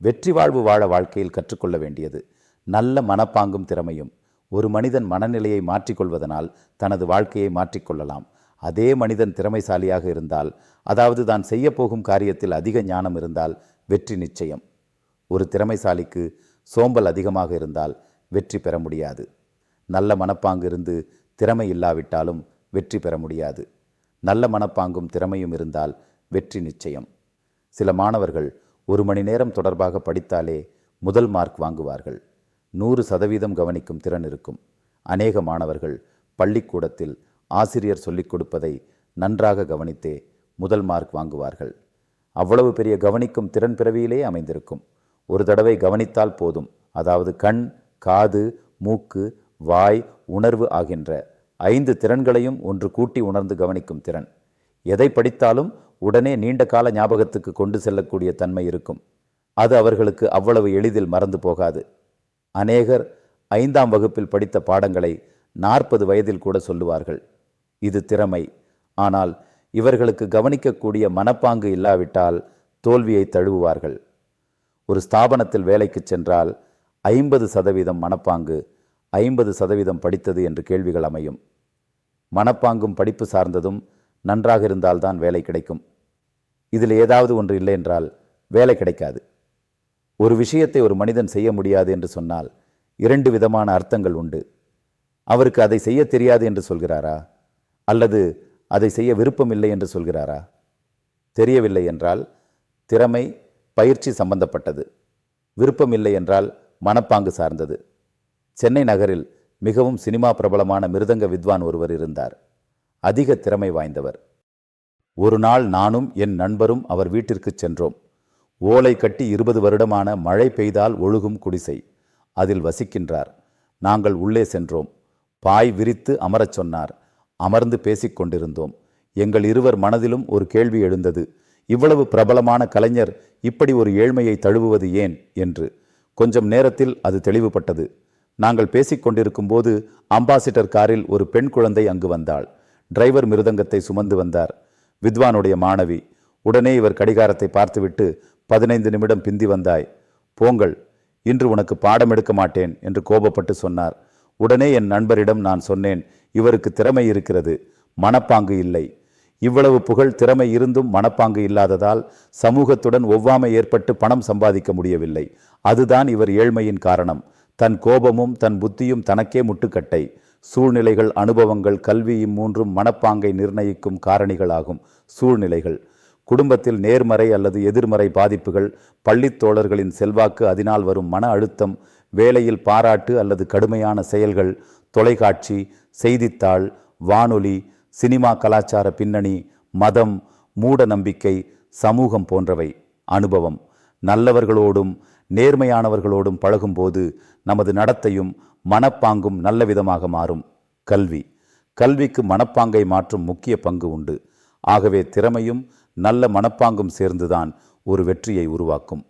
வெற்றி வாழ்வு வாழ வாழ்க்கையில் கற்றுக்கொள்ள வேண்டியது. நல்ல மனப்பாங்கும் திறமையும் ஒரு மனிதன் மனநிலையை மாற்றிக்கொள்வதனால் தனது வாழ்க்கையை மாற்றிக்கொள்ளலாம். அதே மனிதன் திறமைசாலியாக இருந்தால் அதாவது தான் செய்யப்போகும் காரியத்தில் அதிக ஞானம் இருந்தால் வெற்றி நிச்சயம். ஒரு திறமைசாலிக்கு சோம்பல் அதிகமாக இருந்தால் வெற்றி பெற முடியாது. நல்ல மனப்பாங்கு இருந்து திறமை இல்லாவிட்டாலும் வெற்றி பெற முடியாது. நல்ல மனப்பாங்கும் திறமையும் இருந்தால் வெற்றி நிச்சயம். சில மாணவர்கள் ஒரு மணி நேரம் தொடர்பாக படித்தாலே முதல் மார்க் வாங்குவார்கள். நூறு சதவீதம் கவனிக்கும் திறன் இருக்கும். அநேக மாணவர்கள் பள்ளிக்கூடத்தில் ஆசிரியர் சொல்லிக் கொடுப்பதை நன்றாக கவனித்தே முதல் மார்க் வாங்குவார்கள். அவ்வளவு பெரிய கவனிக்கும் திறன் பிறவியிலே அமைந்திருக்கும். ஒரு தடவை கவனித்தால் போதும். அதாவது கண் காது மூக்கு வாய் உணர்வு ஆகின்ற ஐந்து திறன்களையும் ஒன்று கூட்டி உணர்ந்து கவனிக்கும் திறன். எதை படித்தாலும் உடனே நீண்ட கால ஞாபகத்துக்கு கொண்டு செல்லக்கூடிய தன்மை இருக்கும். அது அவர்களுக்கு அவ்வளவு எளிதில் மறந்து போகாது. அநேகர் ஐந்தாம் வகுப்பில் படித்த பாடங்களை நாற்பது வயதில் கூட சொல்லுவார்கள். இது திறமை. ஆனால் இவர்களுக்கு கவனிக்கக்கூடிய மனப்பாங்கு இல்லாவிட்டால் தோல்வியை தழுவுவார்கள். ஒரு ஸ்தாபனத்தில் வேலைக்கு சென்றால் ஐம்பது சதவீதம் மனப்பாங்கு ஐம்பது சதவீதம் படித்தது என்று கேள்விகள் அமையும். மனப்பாங்கும் படிப்பு சார்ந்ததும் நன்றாக இருந்தால்தான் வேலை கிடைக்கும். இதில் ஏதாவது ஒன்று இல்லை என்றால் வேலை கிடைக்காது. ஒரு விஷயத்தை ஒரு மனிதன் செய்ய முடியாது என்று சொன்னால் இரண்டு விதமான அர்த்தங்கள் உண்டு. அவருக்கு அதை செய்ய தெரியாது என்று சொல்கிறாரா? அல்லது அதை செய்ய விருப்பமில்லை என்று சொல்கிறாரா? தெரியவில்லை என்றால் திறமை பயிற்சி சம்பந்தப்பட்டது. விருப்பமில்லை என்றால் மனப்பாங்கு சார்ந்தது. சென்னை நகரில் மிகவும் சினிமா பிரபலமான மிருதங்க வித்வான் ஒருவர் இருந்தார். அதிக திறமை வாய்ந்தவர். ஒரு நாள் நானும் என் நண்பரும் அவர் வீட்டிற்குச் சென்றோம். ஓலை கட்டி இருபது வருடமான மழை பெய்தால் ஒழுகும் குடிசை. அதில் வசிக்கின்றார். நாங்கள் உள்ளே சென்றோம். பாய் விரித்து அமரச் சொன்னார். அமர்ந்து பேசிக் கொண்டிருந்தோம். எங்கள் இருவர் மனதிலும் ஒரு கேள்வி எழுந்தது. இவ்வளவு பிரபலமான கலைஞர் இப்படி ஒரு ஏழ்மையை தழுவுவது ஏன்? என்று. கொஞ்சம் நேரத்தில் அது தெளிவுபட்டது. நாங்கள் பேசிக்கொண்டிருக்கும் போது அம்பாசிடர் காரில் ஒரு பெண் குழந்தை அங்கு வந்தாள். டிரைவர் மிருதங்கத்தை சுமந்து வந்தார். வித்வானுடைய மாணவி உடனே இவர் கடிகாரத்தை பார்த்துவிட்டு பதினைந்து நிமிடம் பிந்தி வந்தாய். போங்கள் இன்று உனக்கு பாடம் எடுக்க மாட்டேன் என்று கோபப்பட்டு சொன்னார். உடனே என் நண்பரிடம் நான் சொன்னேன் இவருக்கு திறமை இருக்கிறது மனப்பாங்கு இல்லை. இவ்வளவு புகழ் திறமை இருந்தும் மனப்பாங்கு இல்லாததால் சமூகத்துடன் ஒவ்வாமை ஏற்பட்டு பணம் சம்பாதிக்க முடியவில்லை. அதுதான் இவர் ஏழ்மையின் காரணம். தன் கோபமும் தன் புத்தியும் தனக்கே முட்டுக்கட்டை. சூழ்நிலைகள் அனுபவங்கள் கல்வி இம்மூன்றும் மனப்பாங்கை நிர்ணயிக்கும் காரணிகளாகும். சூழ்நிலைகள். குடும்பத்தில் நேர்மறை அல்லது எதிர்மறை பாதிப்புகள் பள்ளித் தோழர்களின் செல்வாக்கு அதனால் வரும் மன அழுத்தம் வேலையில் பாராட்டு அல்லது கடுமையான செயல்கள் தொலைக்காட்சி செய்தித்தாள் வானொலி சினிமா கலாச்சார பின்னணி மதம் மூட நம்பிக்கை சமூகம் போன்றவை. அனுபவம். நல்லவர்களோடும் நேர்மையானவர்களோடும் பழகும்போது நமது நடத்தையும் மனப்பாங்கும் நல்ல விதமாக மாறும். கல்வி. கல்விக்கு மனப்பாங்கை மாற்றும் முக்கிய பங்கு உண்டு. ஆகவே திறமையும் நல்ல மனப்பாங்கும் சேர்ந்துதான் ஒரு வெற்றியை உருவாக்கும்.